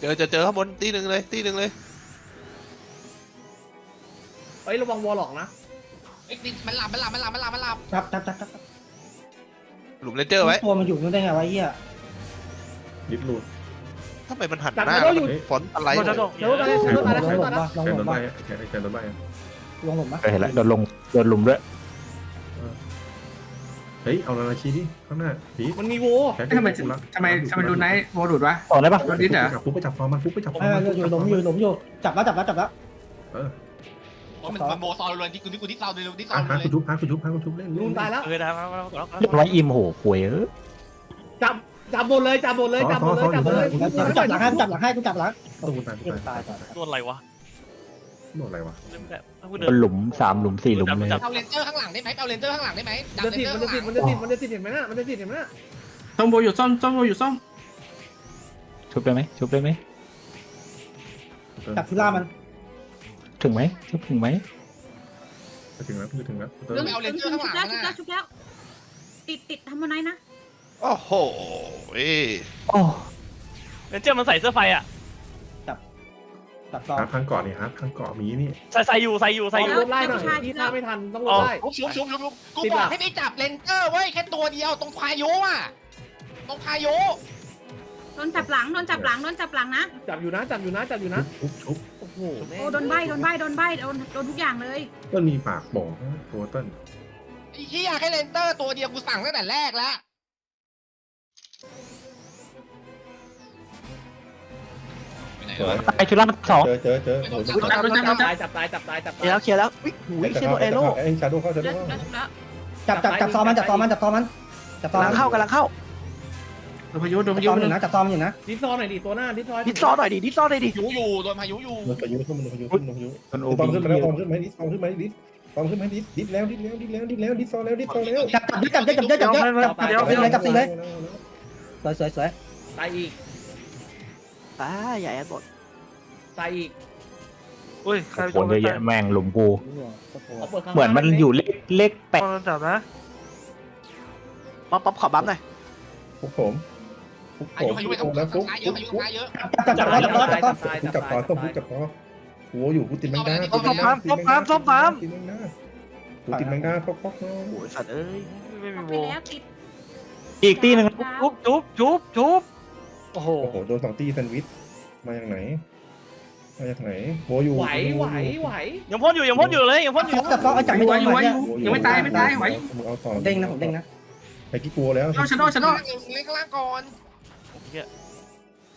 เจอเจอเจอข้างบนตีหนึ่งเลยตีหนึ่งเลยเฮ้ยระวังวอลล็อกนะไอ้ติดมันหลับมันหลับมันหลับมันหลับมันหลับจับจับจับจับหลุมเลนเจอร์ไว้ตัวมันอยู่นู่นได้ไงวะไอ้เหี้ยลิฟต์หลุดทำไมมันหันจับหน้าแล้วอยู่ฝนอะไรเดี๋ยวเดี๋ยวตายแล้วตายแล้วลงหลุมตายแล้วปะลงแขหนลุโดมนใบปะแขนแขนโดนใบลงหลุมปะเออเห็นแล้วโดนลงโดนลุมด้วยเฮ้ย เอานาราชีดิข้างหน้าผีมันมีโวแขนทำไมทำไมทำไมดูไนท์โมดูดวะ ต่อได้ปะรถดิสเหรอจับฟุกไปจับฟอร์มันฟุกไปจับฟอร์ไม่มันไม่อยู่หลุมอยู่หลุมอยู่จับแล้วจับแล้วจับแล้วเออโอ้ยมันมันโบซอลเลยที่กูที่กูที่ซอลเลยที่ซออะลหาเลคุยณชุบหาคุณชุบหาคุณชุบเล่นลุงตายแล้วเออได้มามามามาเรียบร้อยอิมโหป่วยเออจับจับหมดเลยจับหมดเลยจับหมดเลยจับหมดเลยกูจับหลังให้กูจับหลังให้กูจับหลังต้องตายเหี้ยตายตายตายโดนอะไรวะ โดนอะไรวะเล่นแบบถ้ากูโดเดินนหลุมสามหลุมสี่หลุมเลยเอาเลนเจอร์ข้างหลังได้ไหมเอาเลนเจอร์ข้างหลังได้ไหมดัมันนเลจะนติดเจอร์มันข้าจะงหติลัดงมันจะติดมันจะติดเห็นไหมน่ะมันจะติดเห็นไหมน่ะส้มโบอยู่ส้มส้มโบอยู่ส้มชุบได้ไหมชุบได้ไหมจับฟิล่ามันถึงไหมชุบถึงไหมจะถึงแล้วถึงแล้วเรื่องไปเอาเลนเจอร์ข้างหลังชุบแล้วชุบนะแล้วชุบแล้วติดติดทำอะไรนะโอ้โหเอ้ยโอ้เรนเจอร์มันใส่เสื้อไฟอะ จับซองหาทางเกาะนี่ฮะทางเกาะมีนี่ใส่ใส่อยู่ใส่อยู่ใส่อยู่ลบไล่หน่อยที่ฆ่าไม่ทันต้องลบไล่ชุบชุบชุบชุบชุบกูบอกให้ไม่จับเลนเจอร์เว้ยแค่ตัวเดียวตรงพายุอะตรงพายุโดนจับหลังโดนจับหลังโดนจับหลังนะจับอยู่นะจับอยู่นะจับอยู่นะชุบชุบโอ้โหโอ้โดนใบโดนใบโดนใบโดนโดนทุกอย่างเลยต้นมีปากบ่งตัวต้นไอ้เหี้ยแค่เลนเจอร์ตัวเดียวกูสั่งตั้งแต่แรกแล้ว ไหนสววะยชุฬามันสองเจอเจอเจอจับจัตายจับตายจับตายจับลายยร์แล้วเคลียร์แล้วอุ้ยหูยเชนโดเอโร่ไอ้ชาโดเข้าชาโดเข้าจับจับจับซอมมันจับซอมมันจับซอมมันจับซอกำมลังเข้ากำลังเข้าโดนพายุโดนพายุจันอยู่นะจับซอมอยู่นะดิซอหน่อยดิตัวหน้าดิซอดิสซอหน่อยดิดิสซอหน่อยดิอยู่อยู่โดนพายุอยู่โดนพายุขึ้นมันพายุขึ้นมันพายุมันโอปอมขึ้นมาแล้วปอมขึ้นมาดิปอมขึ้นมาดิปอมขึ้นมาดิดิแล้วดิแล้วดิแล้วดิแล้วดิซอแล้วดิซอแล้วจับจับเยอะจับเยอะจับเยอะจับเยอะจับสี่เลยสวยสวยสวยตายอีก ตาใหญ่หมดตายอีกอุ้ยใครคนเยอะแยะแม่งหลุมกูเอาปิดข้างเหมือนมันอยู่เลขเลขแปดโดนจับนะป๊อปป๊อปขอบัฟหน่อยฟุกผมฟุกพาผยุมพายุฟุกไปผมทางแล้วฟุกซ้ายเยอะฟุกพายุฟุกซ้ายเยอะจับจับจับจับจับจับฟุกจับคอต้องฟุกจับคอโอ้อยู่กูติดแมงดาติดแมงดาติดแมงดากูติดแมงดาป๊อกป๊อกโอ้ยสัตว์เอ้ยไม่มีเอาโวไปแล้วติดอีกตีหนึ่งจุ๊บจุ๊บจุ๊บจุ๊บ โอ้โห โอ้โหโดนสองตีแซนด์วิชมาจากไหน มาจากไหนโวอยู่ไหวไหวไหวยังพ่นอยู่ยังพ่นอยู่เลยยังพ่นอยู่จับซองจับอไม่ยู่โดไว้นอยู่ไว้อยู่ยังไม่ตายไม่ตายไหวมึงเอาต่อเด้งนะผมเด้งนะไอ้กี้กลัวแล้วชโดชโดเล่นข้างล่างก่อน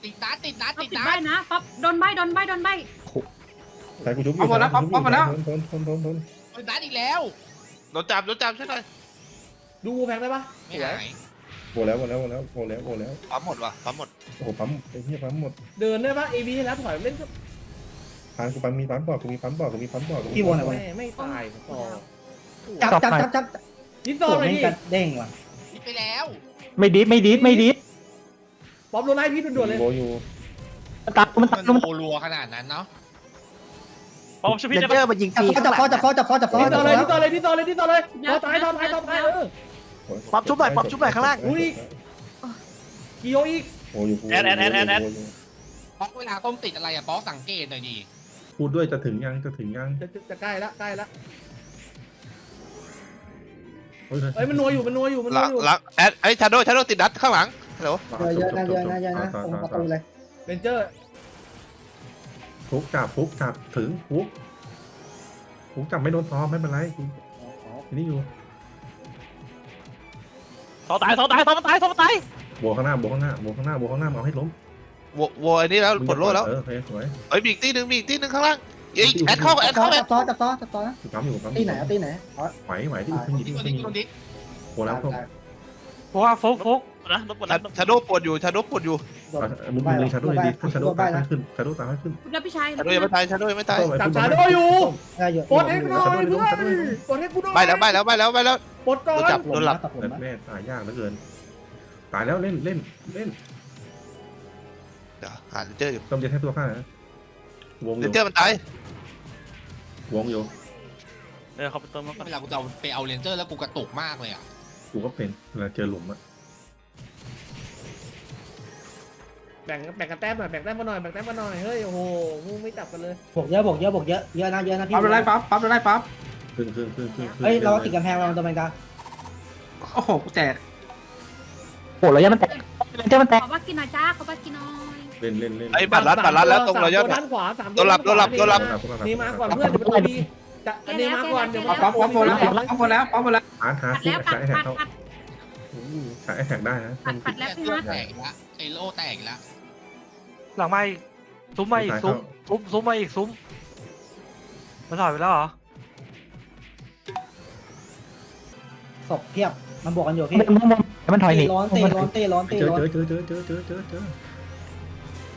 ติดนัดติดนัดเอาติดติดนัใบดนะป๊อปโดนใบโดนใบโดนใบใครกูชุบอยู่ทนทนทนทนทนติดนัดอีกแล้วโดนจับโดนจับใช่ไหมดูแพงได้ปะไม่หาย โวแล้วโวแล้วโวแล้วโวแล้วโวแล้วปั๊มหมดว่ะปั๊มหมดโอ้โหปั๊มไอ้เหี้ยปั๊มหมดเดินได้ปะเอบีแล้วถอยเล่นปั๊มกูปั๊มมีปั๊มบอกกูมีปั๊มบอกกูมีปั๊มบอกพี่วนไหนวะไม่ไม่ตายต่อจับจับจับจับดิซตัอวนหน่อยนี้ดิกันเด้งว่ะติดไปแล้วไม่ดิฟไม่ดิฟไม่ดิฟป๊อปโดนไล่พี่ด่วนๆเลยโวอยู่ตามมันมัตานมมันโรัวขนาดนั้นเนาะป๊อปช่วยพี่ได้ปะจับคอจับคอจับคอจับคอจับคอดิซจัอบนคเลยอดิซอนเลยดิซอนเลยดิซอนเลยต่อตายต่อตายต่อตายเออ ปั๊บชุบหน่อยปั๊บชุบหน่อยข้างล่างกิโยอีกโวอยู่ป๊อกเวลาต้มติดอะไรอะป๊อกสังเกตหน่อยดิพูดด้วยจะถึงยังจะถึงยังจะจะจะใกล้ละใกล้ละเฮ้ยเอ้ยมันนัวอยู่มันนัวอยู่มันหนัลัวงอยู่หลังแอดไอ้ชาโดชาโดติดดัดข้างหลังฮัลโหลเยอะนะเยอะนะเยอะนะตรงประตูเลยเรนเจอร์ฟุกจับฟุกจับถึงฟุกฟุกจับไม่โดนซ้อมไม่เป็นไรกูนี่อยู่ สองตายสองตายสองตายสองตายบวกข้างหน้าบวกข้างหน้าบวกข้างหน้าบวกข้างหน้าเอาให้ล้มโวโวอันนี้แล้วปลดโล่แล้วเออโอเคสวยเอ้ยมีอีกตีหนึ่งมีอีกตีหนึ่งข้างล่างเอ้ยแอดเข้าแอจัดบซอเข้าแอจัดบซอจับซอจับซอจับซอนะอยู่ปั๊มอยู่ปั๊มตีไหนตีไหนอ๋อ ไหวไหวที่ขึ้นยิงดิโดนขึ้นดิยิงโดนดิโวแล้วก็เพราะว่าฟุกฟุกนะรบกวนนะชาโดปวดอยู่ชาโดปวดอยู่มึงเลยชาโดดีถ้าชาโดตายให้ขึ้นชาโดตายให้ขึ้นชุบแล้วพี่ชายชาโดยังไม่ตายชาโดยังไม่ตายจับชาโดอยู่ได้เยอะปลดให้กูหน่อยเพื่อนปลดให้กูหน่อยไปแล้วไปแล้วไปแล้วไปแล้ว ปลดก่อโดนนจับโดนหลับตัดผมนะแม่ตายยากเหลือเกิน ตายแล้วเล่นเล่นเล่นเดี๋ยวหาเจออยู่ต้องเรียนให้ตัวข้านะวงอเดยู่นเจอร์มันตายวงอยู่เออเขาไปเติมมาก่อนเวลากูจะเอาไปเอาเลนเจอร์แล้วกูกระตุกมากเลยอะกูก็เป็นเวลาเจอหลุมอะแบ่งแบ่งกันแต้มหน่อยแบ่งแต้มมาหน่อยแบ่งแต้มมาหน่อยเฮ้ยโอ้โหมึงไม่จับกันเลยบวกเยอะบวกเยอะบวกเยอะเยอะนะเยอะนะพี่ปั๊บไล่ปั๊บปั๊บไล่ปั๊บ ขึ้นขึ้นขึ้นขึ้นขึ้นเฮ้ยเราติดกำแพงเราตัวเป็นกาโอ้โหกูแตกโอ้ระยะมันแตกระยะมันแตกขอว่ากินหน่อยจ้าขอว่ากินหน่อยเล่นเล่นเล่นไอ้บัตรลัดบัตรลัดแล้วตรงระยะสามตัวน่ะด้านขวาสามตัวหลับตัวหลับตัวหลับนี่มาก่อนเพื่อนเดี๋ยวประตูดีจะนี่มาก่อนเดี๋ยวปั๊บปั๊บปั๊บหมดแล้วปั๊บหมดแล้วปั๊บหมดแล้วอาร์ตฮาร์ปัดดแล้วปัดใช้แท็กปัดเข้าปัดใช้แท็กได้นะปัดปัดแล้วพี่โลมัดแตกอีกแล้วไอ้โลแตกอีกแล้วหลังมาอีกซุ้มมาอีกซุ้มซุ้มซุ้มมาอีกซุ้มมันถอยไปแล้วเหรอ ศพเพียบ มันบวกกันอยู่พี่มันมันมันถอยหนีเตะร้อนเตะร้อนเตะร้อนเจเตะอร้อนเจอเจอเจอเจอเจอเจอเจอ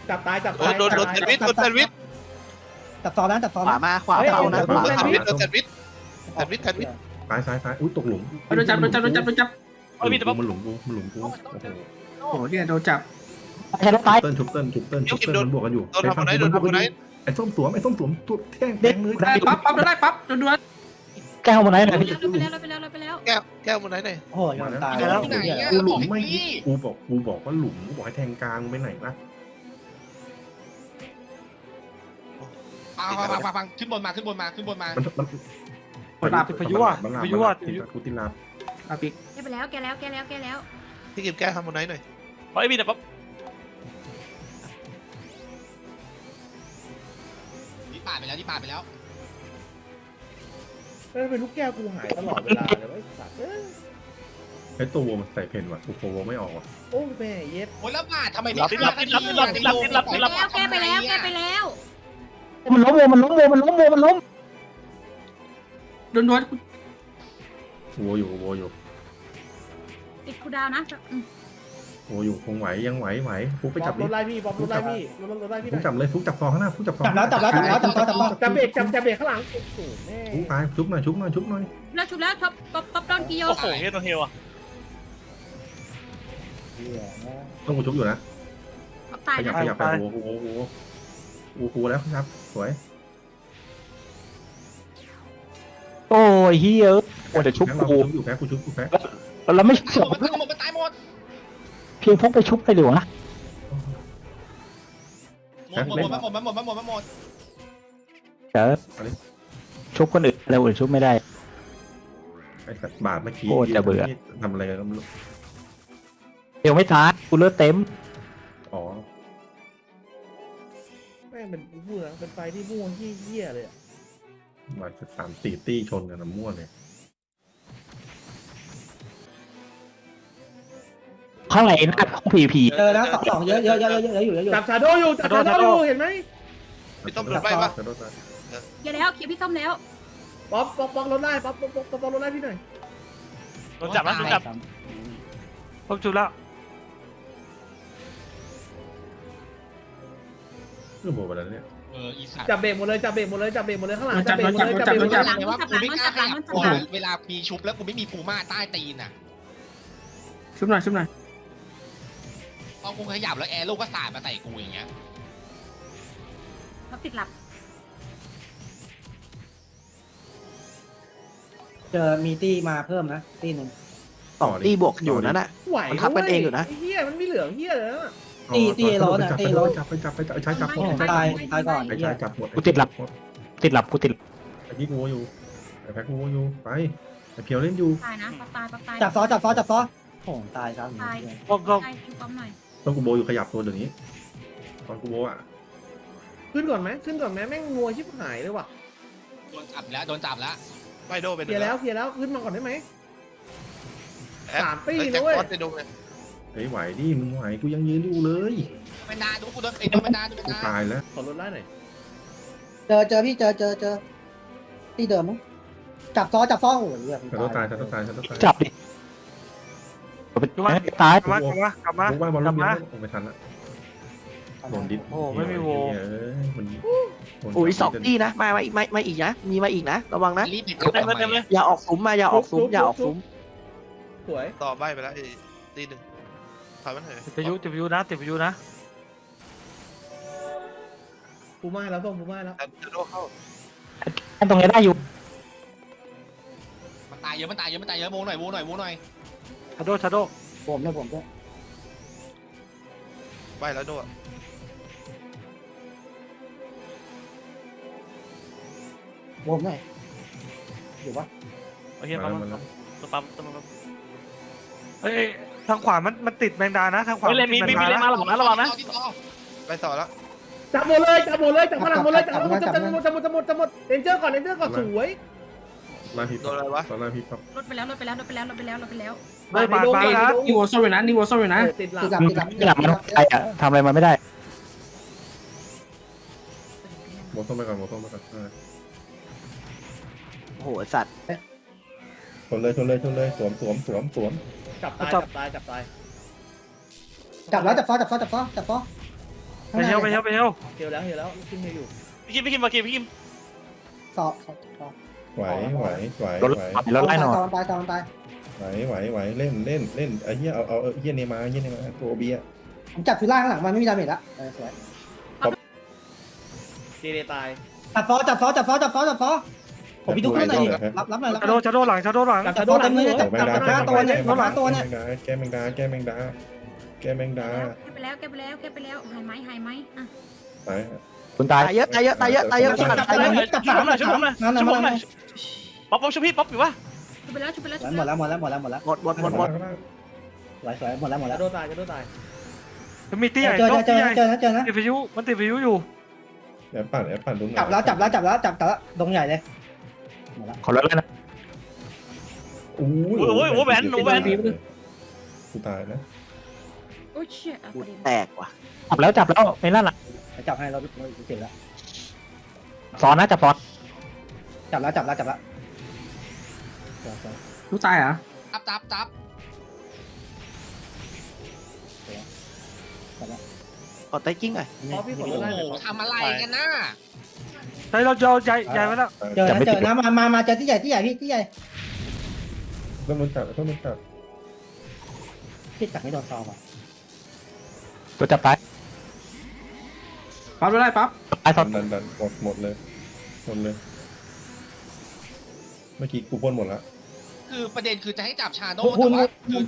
จับตายจับโดตายนโดนโดนแซนด์วิชโดนแซนด์วิชจับซอนะจับซอขวานะมาขวาเอานะโดนแซนด์วิชโดนแซนด์วิชแซนด์วิชแซนด์วิชซ้ายซ้ายซ้ายอุ้ยตกหลุมโดนจับโดนจับโดนจับโดนจับมันหลุมกูมันหลุมกูโอ้โหโอ้โหเนี่ยโดนจับใช่แล้วตายเติ้ลชุบเติ้ลชุบเติ้ลชุบเติ้ลมันบวกกันอยู่โดนทำอะไรโดนทำอะไรไอ้ส้มสวมไอ้ส้มสวมตัวแท่งแทงเลยไล่ปั๊บปั๊บไล่ปั๊บโดนดวน แก้วบนไหนหน่อยไปพี่แล้วไปแล้วไปแล้วไปแล้วแก้วแก้วบนไหนหน่อยโอ้โหยอมตายแล้วที่ไหนอะกูหลุบอกมให้ไม่พี่กูบอกกูบอกว่าหลุมกูบอกให้แทงกลางไปไหนล่ะฟังฟังฟังฟังขึ้นบนมาขึ้นบนมาขึ้นบนมามันมันพายุอะพายุอะกูติลาเอาปิกแกไปแล้วแกแล้วแกแล้วแกแล้วพี่กิมแก้วทำบนไหนหน่อยไอ้มีแต่ปั๊บที่ป่าดไปแล้วที่ป่าดไปแล้ว เฮ้ยเป็นลูกแก้วกูหายตลอดเวลาเลยไอ้สัตว์เอ้ยไอ้ตัววัวมันใส่เพนว่ะกูโฟวัวไม่ออกว่ะโอ้แม่เย็ดโอ้ยแล้วป่าดทำไมไม่รับฆ่ารับรับรับรับรับรับ แล้วแกไปแล้วแกไปแล้วมันล้มโวมันล้มโวมันล้มโวมันล้มโดนดวนวัวอยู่วัวอยู่ปิดคูดาวนะอืม วัวอยู่คงไหวยังไหวไหวฟุกไปบอจับบรดิถไล่พี่บอบรถไล่พี่รถรถไล่พี่หฟุน่กอยจับเลยฟุกจับซองข้างหน้าฟุกจับซองจับแล้วจับแล้วจับแล้วจับซอจับซอจับเบรกจับจับเบรกข้างหลังโอ้โหแม่ฟุกตายชุบหน่อยชุบหน่อยชุบหน่อยแล้วชุบแล้วท็อปป๊อปป๊อปโดนกิโยโอ้โหเฮียโดนเฮลอะต้องกูชุบอยู่นะป๊อปตายขยับนะขยับไปวัววัววัววัววัวแล้วครับสวยโอ้ยเฮียโอ้เดี๋ยวชุบแพ้เรากูชุบอยู่แพ้กูชุบกูแพ้แล้วไม่ตายเสืหอมดมันตายหมด พียงพกไปชุบไปหรือวะหมดหมดหมดหมดหมดหมดหมดหมดเดี๋ยวชุบคนอื่นเราอื่นชุบไม่ได้ ไอ้สัตว์บาดเมื่อกี้โคตรจะเบื่อ ทำอะไรกันไม่รู้เดี๋ยวไม่ตายกูเลือดเต็มอ๋อแม่งเป็นพูดนะเป็นไฟที่ม่วงเหี้ยๆเลยอะหมายสามสี่ตี้ชนกันน้ำมั่วเลย ข้างในหน้าของผีผีเจอนะสองสองเยอะเยอะเยอะเยอะอยู่เยอะอยู่จับชาโดอยู่จับชาโดอยู่เห็นไหมพี่ต้มโดนไปปะขอโทษนะแกแล้วเคลียร์พี่ส้มแล้วป๊อปป๊อปป๊อปรถไล่ป๊อปป๊อปป๊อปป๊อปรถไล่พี่หน่อยโดนจับแล้วโดนจับปุ๊บจุดแล้วเรื่องโบไปแล้วเนี่ยเอออีสัตว์จับเบรกหมดเลยจับเบรกหมดเลยจับเบรกหมดเลยข้างหลังจับเบรกหมดเลยจับเบรกหมดจัเลบยเลยว่ากูไม่กล้าขยับตัวเวลามีชุบแล้วกูไม่มีภูม่าใต้ตีนอะชุบหน่อยชุบหน่อย พอกูขยับแล้วแอร์ลูกก็สาดมาใส่กูอย่างเงี้ย เขาติดหลับเจอมีตี้มาเพิ่มนะตี้หนึ่งสองตีบวกอยู่นั่นน่ะ ไหวมันทับกันเองอยู่นะไอ้เหี้ยมันมีเหลืองเหี้ยเลยนะจับไปจับไปจับไปใช้จับหมโอ้ดตายตายก่อน ไปเหี้ใช้ยจับหมดติดหลับกูติดไอ้พี่งูอยู่ไอ้แพ็คงูอยู่ไปไอ้เพียวเล่นอยู่ตายนะป๊อปตายป๊อปตายจับซอจับซอจับซอโอ้ตายครับก็ก็ ตายชุบป๊อปหน่อย ต้องกูโบอยู่ขยับตัวเดี๋ยวนี้ ตอนกูโบอะ ขึ้นก่อนไหมขึ้นก่อนไหมแม่งงัวชิบหายเลยว่ะโดนจับแล้วโดนจับแล้วไปโดเป็นเคลียร์แล้วเคลียร์แล้วขึ้นมาก่อนได้ไหมสาสามมปีปีนะนะเว้เว้ยยไปดูเลยเฮ้ยไหวดิมึงไหวกูยังยืนอยู่เลยเป็นดาดูกูโดนไอ้โดนเป็นดาดูเป็นกูดาตายแล้วขอรถไล่หน่อยเจอเจอพี่เจอเจอเจอที่เดิมมั้งจับซอจับซอโอ้ยเหี้ยฉันต้องตายฉันต้องตายฉันต้องตายจับดิ ตายกลับมากลับมากลับมากูว่าบอลกลูลันบเดียมาวไม่ทันละโดนดิสโอ้ไม่มีโว เออมันอุ้ยสองตีนะมามาอีกมามาอีกนะมีมาอีกนะระวังนะรีบไปจับเต็มเลยเต็มทำไมเลยอย่าออกซุ้มมาอย่าออกซุ้มอย่าออกซุ้มสวยต่อใบไปแล้วไอ้ตีหนึ่งถอยมันเถอะติดพายุติดพายุนะติดพายุนะปูม่าแล้วต้องปูม่าแล้วชาโดเข้าตรงนี้ได้อยู่มันตายเยอะมันตายเยอะมันตายเยอะโมหน่อยโมหน่อยโมหน่อย ชาโดชาโดผมเนี่ยผมด้วยไปไปแล้วโดดโบมหน่อยอยู่ปะโอเคมาปั๊มแล้วมาแล้วตัวปั๊มตัวปั๊มเอ้ยทางขวามันมันติดแมงดานะทางขวาเฮ้ยเลนมีติดมีแงมีดาเลนมาระวังนะระวังนะไปต่อแล้วจับหมดเลยจับหมดเลยจับพลังหมดเลยจับหมดจับหมดจับหมดจับหมดจับหมดเรนเจอร์ก่อนเรนเจอร์ก่อนสวยไล่พี่โดนอะไรวะตอนไล่พี่ปั๊บลดไปแล้วลดไปแล้วลดไปแล้วลดไปแล้วลดไปแล้ว เฮ้ยปาดปาดนะนี่วอลโซ่อยู่นะนี่วอลโซ่อยู่นะติดหลัติดหลับมึงติดหลับที่หลังมันต้องไปอะทำอะไรมันไม่ได้โมต้มไปก่อนโมต้มไปก่อนเออโอ้โหสัตว์ชนเลยชนเลยชนเลยสวมสวมสวมสวมจับตายจับตายจับตายจับแล้วจับซ้อจับซ้อจับซ้อจับซ้อไปเที่ยวไปเที่ยวไปเที่ยวเฮียวแล้วเฮียวแล้วขึ้นเฮียอยู่พี่คิมพี่คิมมาคิมพี่คิมซ้อซ้อซ้อไหวไหวไหวรถไหวรถไล่หน่อยซ้อตายซ้อตาย ไหวไหวไหวเล่นเล่นเล่นไอ้เหี้ยเอาเอาเอาเหี้ยเนี่ยมาเหี้ยเนี่ยมาตัวเบียผมจับฟิล่าข้างหลังมันไม่มีดาเมจละเออสวยเจเนตายจับซ้อจับซ้อจับซ้อจับซ้อจับซ้อผมพี่ทุกคนหน่อยดิรับรับหน่อยรับชาโดชาโดหลังชาโดหลังจับจัชาบโดซ้อหลัเต็งมมืมืออจับแมงจับดาห้าตัวเนี่ยห้าตัวเนี่ยแกแมงดาแกแมงดาแกแมงดาแกไปแล้วแกไปแล้วแกไปแล้วหายไหมหายไหมอะไปคุณตายเยอะตายเยอะตายเยอะตายเยอะจับจับจับจับสามจับสามนั่นน่ะมันป๊อปป๊อปช่วยพี่ป๊อปอยู่ปะ ชุบไปแล้วชุบไปแล้วชุบหมไปดแล้วแล้วหมดแล้วหมดแล้วหมดแล้วหมดหมดหมดหมดสวยสวยหมดแล้วหมดแล้วชาโดตายชาโดตายมันมีตีใหญ่เจอโดเจอตีใหญ่เจอนะเจอนะติดพายุมันติดพายุอยู่แอบปั่นแอบปั่นดูหน่อยจับแล้วจับแล้วจับแล้วจับแล้วดงใหญ่เลยหมดแล้วขอรถแล้วนะ โอ้ยกูตายนะโอ้ยเชี่ยเอาประเด็นแตกว่ะจับแล้วจับแล้วไม่ลั่นละจับให้เราเราเจ็บแล้วซ้อนนะจับซ้อนจับแล้วจับแล้วจับแล้ว รู้ตายเหรอตับตับตับกดไตกิ้งหน่อยพอพี่ขอโอ้ได้โหเลยทำอะไรกันน่ะใช่เราจะเอาใหญ่ใหญ่ไว้แล้วเจอนะเจอนะมามามาเจอที่ใหญ่ที่ใหญ่พี่ที่ใหญ่ต้องมันจับต้องมันจับพี่จับไม่โดนซองอะตัวจับตายปั๊บรถไล่ปั๊บตายซ้ดัอนนดันดันหมดหมดเลยหมดเลย เมื่อกี้กูพ่นหมดละ คือประเด็นคือจะให้จับชาโดแต่ว่าคือ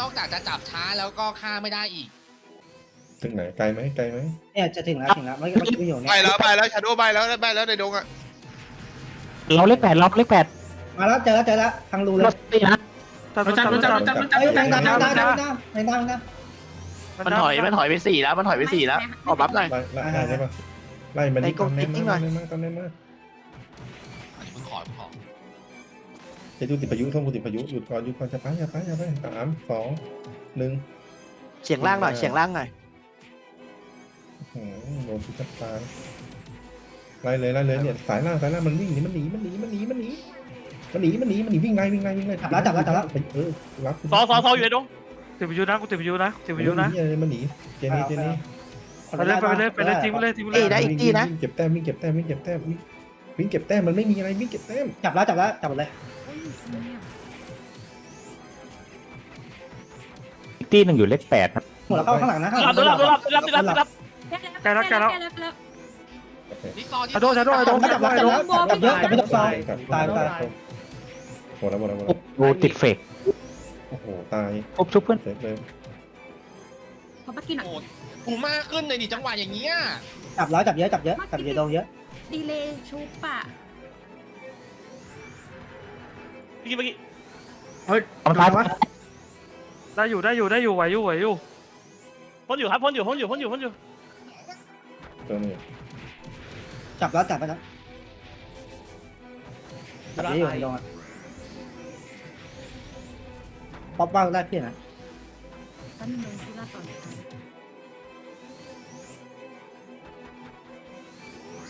นอกจากจะจับช้าแล้วก็ฆ่าไม่ได้อีก ถึงไหนไกลไหมไกลไหมเนี่ยจะถึงแล้วถึงแล้วไม่ไม่อยู่เนี่ไปยแล้วไปแล้วชาโดไปแล้วไปแล้วในดงอะเราเลขแปดเราเลขแปดมาแล้วเจอแล้วเจอแล้วทางรูเลยรถตีนะจับรถจับรถจับรถจับรถจับเอ้ยแมงดาแมงดาแมงดาแมงดาแมงดามันถอยมันถอยไปสี่แล้วมันถอยไปสี่แล้วขอบัฟหน่อยไล่ไล่ไล่ได้ปะไล่มันนี่ตอนแน่นมากตอนแน่นมากตอนแน่นมา จะดูติดพายุต้องกูติดพายุหยุดก่อนหยุดก่อนจะไปอย่าไปอย่าไปสามสองหนึ่งเฉียงล่างหน่อยเฉียงล่างหน่อยโอ้โหโดนทุกจับตายไล่เลยไล่เลยเนี่ยสายล่างสายล่างมันวิ่งหนีมันหนีมันหนีมันหนีมันหนีมันหนีมันหนีมันหนีวิ่งไล่วิ่งไล่วิ่งไล่เออรับซอซอซออยู่ในดงติดพายุนะกูติดพายุนะติดพายุนะมันหนีเจนี่เจนี่ไปเลยไปเลยไปเลยทิ้งไปเลยทิ้งไปเลยเก็บแต้มวิ่งเก็บแต้มวิ่งเก็บแต้มวิ่งวิ่งเก็บแต้มมันไม่มีอะไรวิ่งเก็บแต้มจับแล้วจับแล้วจับหมดเลยอีก ตีหนึ่งอยู่เลขแปดหมดแล้วเข้าข้างหลังนะข้างหรัลับงรับรับรับรับรับรับแกแล้วแกแล้วแกแล้วนี่ซอที่ชาโดชาโดไอ้ดงจับแล้วจับแล้วจับเยอะจับไม่โดนซองตายตายหมดแล้วหมดแล้วหมดปุ๊แล้วบดูติดเฟกโอ้โหตายปุ๊บชุบเพื่อนเสร็จเลยขอปักกินหน่อยโอ้กูมากขึ้นในดิจังหวะอย่างเงี้ยจับแล้วจับเยอะจับเยอะจับเยอะโดนเยอะดีเลยชุบอะ พี่คิมเมื่อกี้เฮ้ยเอาตาย วะได้อยู่ได้อยู่ได้อยู่ไหวอยู่ไหวอยู่พ่นอยู่ครับพ่นอยู่พ่นอยู่พ่นอยู่พ่นอยู่เติมเลยจับแล้วจับไปแล้วจับเยอะอยู่ในดงอะป๊อปบ้างได้พี่นะแป๊บนึงโดนชุบหน้าต่อ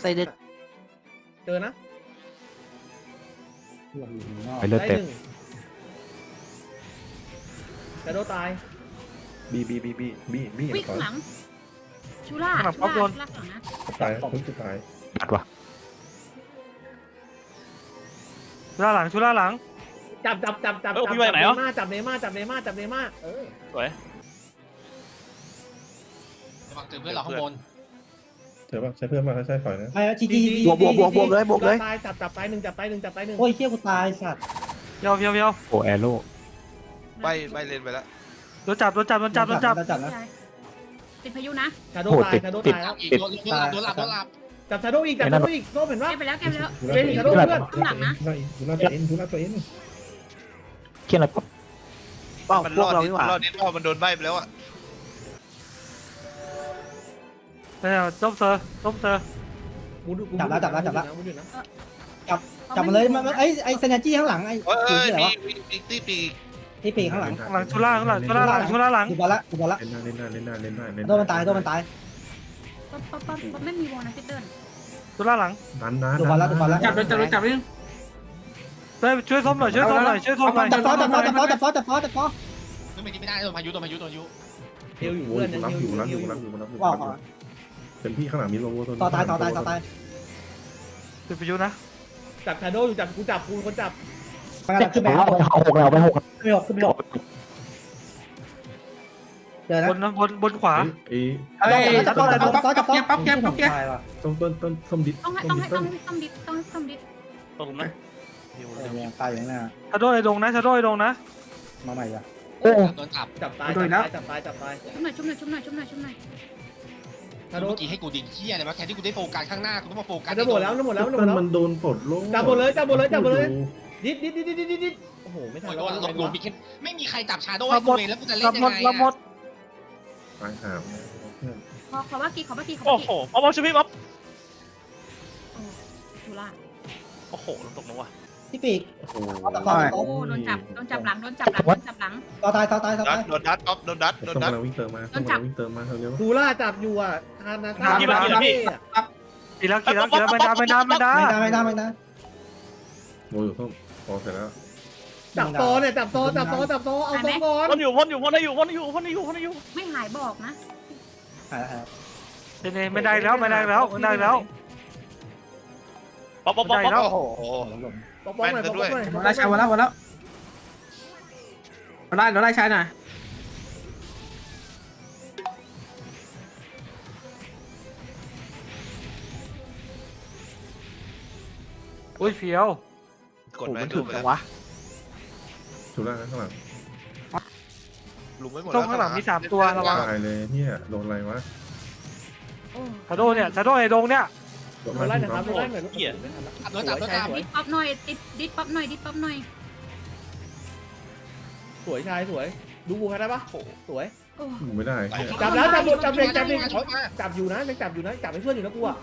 ใส่เด็ดเจอนะ ไปเลือดได้เต็หมนึ่งชาโดตาย บีบีบีบีบีบีวิ่งก่อข้านงหลัง ชูล่าชูล่าชูล่าหลังนะตายพึ่งจะตายบัดว่ะชุล่าหลังชุล่าหลัง จับจับจับจับจับจับเนม่าจับเนม่าจับเนม่าจับเนม่าเออสวย ระวังเจอเพื่อนเราข้างบน เจอป่ะใช้เพื่อนมาใช้ปล่อยนะไอ้จีจีบวกบวกบวกบวกเลยบวกเลย ตายจับจับตายหนึ่งจับตายหนึ่งจับตายหนึ่งโอ้ยเขี้ยวกูตายสัตว์เพียวเพียวเพียวโอ้แอโร่ใบใบเลนไปแล้วโดนจับโดนจับโดนจับโดนจับ จับนะ ติดพายุนะชาโดโหตายติดชาโดติดตายแล้วอีกโดนโดนหลับโดนหลับโดนหลับจับชาโดอีกจับชาโดอีกโซ่เห็นปะแก้ไปแล้วแก้ไปแล้ว เฮ้ยชาโดเพื่อน ข้างหลังนะ ดูหน้าตัวเองดูหน้าตัวเองเขียนอะไรปั๊บเปล่ามันพรวอกดเรานิดนี่หว่ารอดนิดเพราะมันโดนใบไปแล้วอะ เนี่ยต้มเซอร์ต้มเซอร์กูดูกูจับแล้วจับแล้วจับแล้วกูดูนะจับมาเลยมันไอ้ไอ้เซนจี้ข้างหลังไอ้เอ้ยสีเอ้ยที่ไหนมีวะมีมีตีปีกที่ปีกข้างหลังหลังชุล่าข้างหลังชุล่าหลังชุล่าหลังชุล่าหลัง ดูบอลละดูบอลละเล่นได้เล่นได้เล่นได้เล่นได้โดนมันตายโดนมันตายป๊อปป๊อปป๊อปป๊อปไม่มีวงนะพี่เติ้ลชุล่าหลังดันนะดูบอลละดูบอลละจับโดนจับโดนจับนิดนึงเฮ้ยช่วยส้มหน่อยช่วยส้มหน่อยช่วยส้มหน่อยจับฟอจับฟอจับฟอจับฟอจับฟอจับฟอไม่ไม่ได้โดนพายุโดนพายุโดนพายุเอวอยู่โอ้เพื่ยอนนะรับเอวออยู่ยู่รับเออวยู่อยู่รับอยู่รับอยู่ว้าว เป็นพี่ข้างหลังมีโลโก้ตัวต่อตายต่อตายต่อตายติดพายุนะจับชาโดอยู่จับกูจับกูคนจับมันกำลังขึ้นไปเอาเอาไปหกแล้วไปหกขึ้นไปหกขึ้นไปหกเจอนะบนนะบนบนขวาเอ้ยเอ้ยจับฟอจับฟอจับฟอปั๊บแก๊ปปั๊บแก๊ปต้นต้นต้นส้มดิต้องให้ต้องให้ต้องให้ต้องดิดต้องให้ต้องดิดตรงไหมตายอย่างนั้นชาโดไอ้ดงนะชาโดไอ้ดงนะมาใหม่อะโอ้โดนจับจับตายจับตายจับตายจับตายชุบหน่อยชุบหน่อยชุบหน่อยชุบหน่อยชุบหน่อย ชาโดเมื่อกี้ให้กูดิงเฮียอะไรวะแทนที่กูได้โฟกัสข้างหน้ากูต้องมาโฟกัสจะหมดแล้วจะหมดแล้วจะหมดแล้ว มันโดนปลดโล่จับหมดเลยจับหมดเลยจับหมดเลย ดิดดิดดิดดิดดิดดิดโอ้โหไม่ทันโดแล้วนวะโดนมีไม่มีใครจับชาโดให้กูเลยแล้วกูจะเล่นรับยังหมดไงรับหมดตายหามขอขอว่ากี่ขอว่ากี่ขอโอ้ว่าโหกี่ป๊อปป๊อปช่วยพี่ป๊อปชุล่าโอ้โหลงตกลงว่ะ ที่ปีกโอ้โหจับฟอจับฟอโอ้โดนจับโดนจับหลังโดนจับหลังโดนจับหลังต่อตายต่อตายต่อดัตาดยโดนดัดป๊อปโดนดัดโดต้นองดัดกำลังวิ่งเติมมาต้องกำลังวิ่งเติมมาเร็วกูล่าจับอยู่อะทานากี่แล้วกี่แล้วพี่กี่แล้วกี่แล้วกี่แล้วไม่ได้ไม่ได้ไม่ได้ไม่ได้ไม่ได้ไม่ได้โมอยู่ส้มพอเสร็จแล้ว จับโซเนี่ยจับโซจับโซจับโซเอาโซก่อนวนอยู่วนอยู่วนอยู่วนอยู่วนอยู่วนอยู่ไม่หายบอกนะหายหายเดี๋ยวไม่ได้แล้วไม่ได้แล้วไม่ได้แล้วป๊อปป๊อปป๊อปป๊อปโอ้โห ป๊อกป๊อกหน่อยป๊อกป๊อกหน่อยวันละชายวันละวันละเราได้เราได้ชายหน่อยอุ้ยเฟียวกดไปดูไปแล้วชุดแรกข้างหลังลุมไม่หมดส้มข้างหลังมีสามตัวระวังตายเลยเนี่ยโดนอะไรวะโอ้ชาโดเนี่ยชาโดไอ้ดงเนี่ย โดนโดนไล่ไล่ถูนะกครับน้โดนไล่หน่อยลูกไม่ทันละโดนจับโดนจับดิดป๊อปหน่อยดิดดิดป๊อปหน่อยดิดป๊อปหน่อยสวยชายสวย ดูบูใครได้ปะสวย โอ้ำไม่ได้จับแล้วจับหมดจับเด็กจับเด็กชุบมาจับอยู่นะยังจับอยู่นะจับให้เพื่อนอยู่นะกูอะ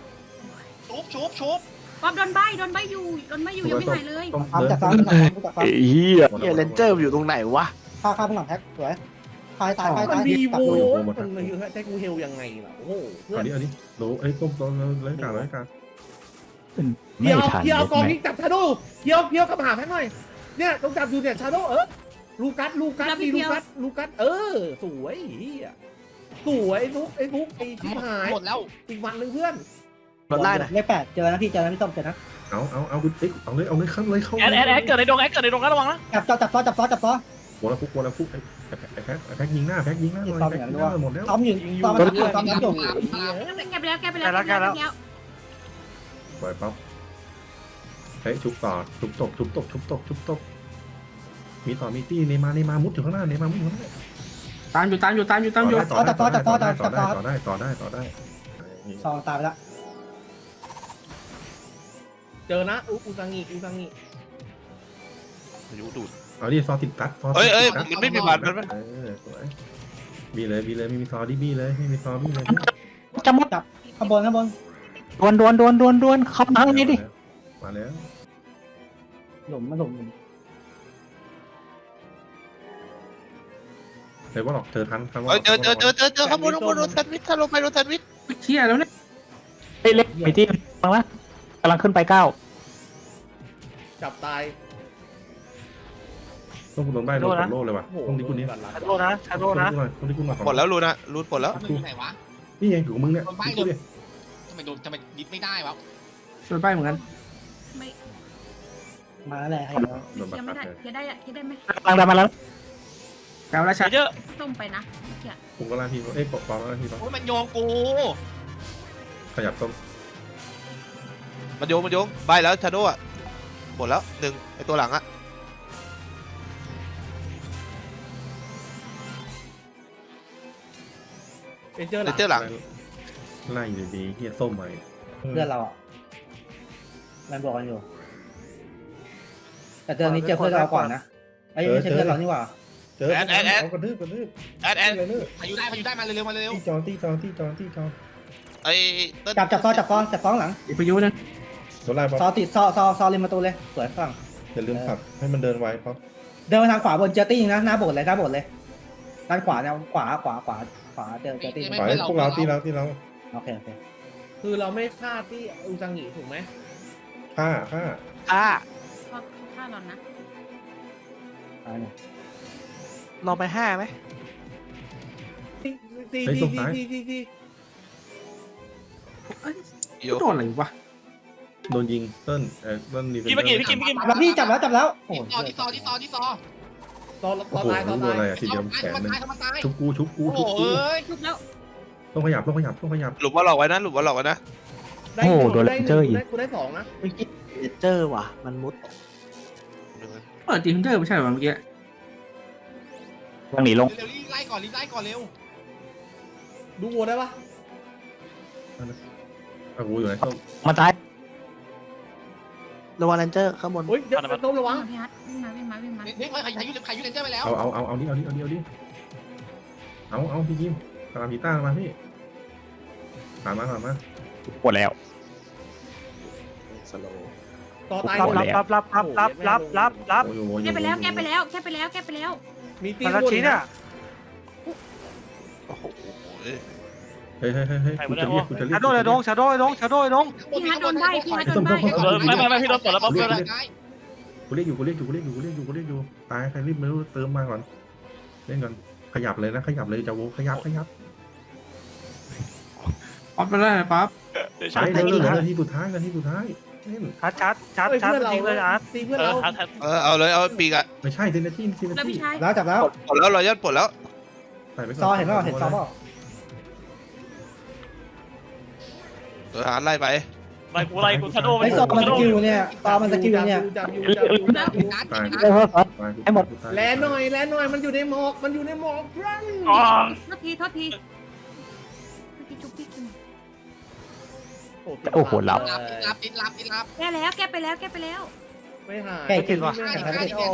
ชุบชุบชุบป๊อปโดนใบโดนใบอยู่โดนใบอยู่ยังไม่หายเลย ต้องปั๊มเดินจับฟอจับฟอจับฟอเฮียเฮียเลนเจอร์อยู่ตรงไหนข้าข้าข้างหลังแท็กสวย ตายตายตายมันตายมีโวมันเลยใช้กูเฮลยังไงล่ะโอ้โหเพื่อเอานดิเอาดิโดไอ้ต้มต้มเลยการเลยการไม่เพียวทันเพียวกองนี้จับชาโดเพียวเพียวกับหาแพ้หน่อยเนี่ยต้องจับอยู่เนี่ยชาโดเออลูกัสลูกัสมีลูกัสลูกัสเออ สวยสวยลุกไอ้ลุกไอ้ชิบหายหมดแล้วอีกวันหนึ่งเพื่อนโดนไล่นะเลขแปดเจอนะพี่เจอนะพี่ส้มเจอนะเอาเอาเอาเอ้ยเอาเลยเอาเลยเข้าเลยเข้าแอดแอดแอดเกิดในดงแอดเกิดในดงนะระวังนะจับจับจับฟอจับฟอจับฟอ หัวละฟุกหัวละฟุกไอ้แพ็คไอ้แพ็คยิงหน้าแพ็คยิงหน้าหน่อยแพ็คยิงหน้าหมดแล้วซ้อมอยู่ซ้อมมาซ้อมซ้อมอยู่แกไปแล้วแกไปแล้วแกไปแล้วปล่อยปั๊บเฮ้ยชุบต่อชุบตกชุบตกชุบตกชุบตกมีต่อมีตี้เนมาเนมามุดอยู่ข้างหน้าเนมามุดอยู่ข้างหน้าตามอยู่ตามอยู่ตามอยู่ตามอยู่ต่อได้ต่อได้ต่อได้ต่อได้ต่อได้ต่อได้ต่อได้ซองตายไปล้วเจอนะอุซังิอุซังิพายุดูด เอาดิซอติดตัดซอเอ้ยเอ้ยตัดมันไม่มีบาดมันไหมเออสวยบีเลยบีเลยไม่มีซอดิบีเลยไม่มีซอบีเลยจะหมดข้างบนข้างบนดวนดวนดวนดวนดวนเข้ามาทางนี้ดิมาแล้วหลุมมาหลุมเลยว่าหรอกเจอทันครับเอ้ยเจอเจอเจอเจอเจอข้างบนข้างบนโดนแซนด์วิชถ้าลงไปโดนแซนด์วิชเชี่ยแล้วเนี่ยเฮ้ยเล็กไปที่ฟังละกำลังขึ้นไปเก้าจับตาย ต้องโดนใบโดนโล่เลยว่ะโอ้โหต้องดิคุณนี้ชาโดนะชาโดนะต้องดิคุณหน่อยหมดแล้วรูนะรูดหมดแล้วมึงอยู่ไหนวะนี่ไงอยู่มึงเนี่ยดิทำไมโดนทำไมดิดไม่ได้วะโดนไปเหมือนกันไม่มาแล้วแหละให้โดนบัยังไม่ตได้รเลยยังได้ยังได้ไหมกำลังดันมาแล้วแกวแล้วชายเยอะต้มไปนะผมก็ล่าทีเอ้ยปอกปอกล่าทีโอ้ยมันโยงกู ขยับต้มมันโยงมันโยงใบแล้วชาโดอะหมดแล้วหนึ่งไอตัวหลังอะ เป็นเจอหเลลังนเจอร์หลังไล่อยู่ดีเฮียส้มมาอีกเพื่อนเราอะมันบอกกันอยู่ แต่เดือนนี้เจอเพื่อนเราก่อนนะไอ้ยไม่ใช่เพื่อนเรานี่หว่าเจอเอากระดืบกระดืบแอดแอดเลยเนอะพายุได้พายุได้มาเร็วๆมาเร็วตีจอนตีจอนตีจอนตีจอนไอ้เติ้ลจับจับซอจับซอจับซอข้างหลังอีกประยุทธ์นึงตัวไล่ป๊อปซอติดซอซอซอริมประตูเลยสวยฝั่งอย่าลืมขับให้มันเดินไวป๊อปเดินไปทางขวาบนเจอตี้นะหน้าโบสถ์เลยหน้าโบสถ์เลยด้านขวาเนี่ยขวาขวาขวา ขวาเจอเจอตี้ไปพวกเราตีเราตีเราโอเคโอเคคือเราไม่ฆ่าที่อุซังหงิถูกไหมฆ่าฆ่าอ่าเขาฆ่าเรานะตายเนี่ยเราไปห้าไหมตีตีตีตีตีตีโยโดนอะไรวะโดนยิงเติ้ลเออเติ้ลดีเฟนพี่เมื่อกี้พี่กินพี่กิน จับแล้วพี่จับแล้วจับแล้วโอ้โหที่ซอที่ซอที่ซอที่ซอ ตอนตโอ้อนโหตายตอนโดนตายอะไรอะสีเดียวแขนมันมันตายมันตายชุบกูชุบกูโอ้ชุบโหกู เอ้ยทุบแล้วต้องขยับต้องขยับต้องขยับหลุมว่าหลอกไว้นะหลุมว่าหลอกไว้นะได้หนึ่งได้หนึ่งกูได้สองนะไม่คิดเจอว่ะ มันมุดเปิดตีฮินเตอร์ไม่ใช่เหรอเมื่อกี้ยังหนีลงเร็วๆรีบไล่ก่อนรีบไล่ก่อนเร็วดูวัวได้ปะโอ้โหอยู่ไหนส้มมาตาย ระวังแรนเจอร์ข้างบนโอ้ยเดี๋ยวต้องระวังพี่ฮัทวิ่งมาวิ่งมาวิ่งมานี่นี่ใครใครยุใครยุเลนเจอร์ไปแล้วเอาเอาเอาเอาดิเอาดิเอาดิเอาดิเอาเอาพี่ยิมตามกีตาร์มาพี่ตามมาตามมาหมดแล้วต่อตายรับหมดรับรับรับรับรับรับรับโอ้ยโอ้ยแก้ไปแล้วแก้ไปแล้วแก้ไปแล้วแก้ไปแล้ว มีตีมันบละนชิ้นอะโอ้โห เฮ้ยเฮ้ยเฮ้ยเฮ้ยกูจะเรียกกูจะเรียชากโดว์ไอ้น้องชาโดว์ไอ้น้องชาโดว์ไอ้น้องพี่ฮัทโดนใบพี่ฮัทโดนใบไม่ไม่ไม่พี่โดนปลดแล้วป๊อปเลยกูเรียกอยู่กูเรียกอยู่กูเรียกอยู่กูเรียกอยู่กูเรียกอยู่ตายใครรีบไม่รู้เติมมาก่อนเล่นก่อนขยับเลยนะขยับเลยจะโวขยับขยับป๊อปไปได้เลยป๊อปไปเร็วเร็วนาทีสุดท้ายนาทีสุดท้ายเล่นชาร์จชาร์จชาร์จเฮ้ยชาร์เพื่อนจเราจริงเลยอาร์ตตีเพื่อนเราเออเอาเลยเอาปีกอะไม่ใช่เทนนาทีเทนนาแล้วทีพี่ชายแล้วจับแล้วปลดแล้วรอยยัดปลดแล้วใส่ไปก่อนซอเห็นเปล่าเห็นซอเปล่า ออหาไล่ไปไล่กูไล่กูชาโดไอ้ซอมันสกิลเนี่ยซอมันสกิลเนี่ยจับอยู่จับอยู่จับอยู่ตายเออเออตาย ให้หมด แลหน่อยแลหน่อยมันอยู่ในหมอกมันอยู่ในหมอกรังโทษทีโทษทีโทษทีจุ๊บพี่กินโอ้โหหลับรับรับติดรับติดรับแก้แล้วแก้ไปแล้วแก้ไปแล้ว ไม่หายแก้จริงไม่หายแก้จริงโอ้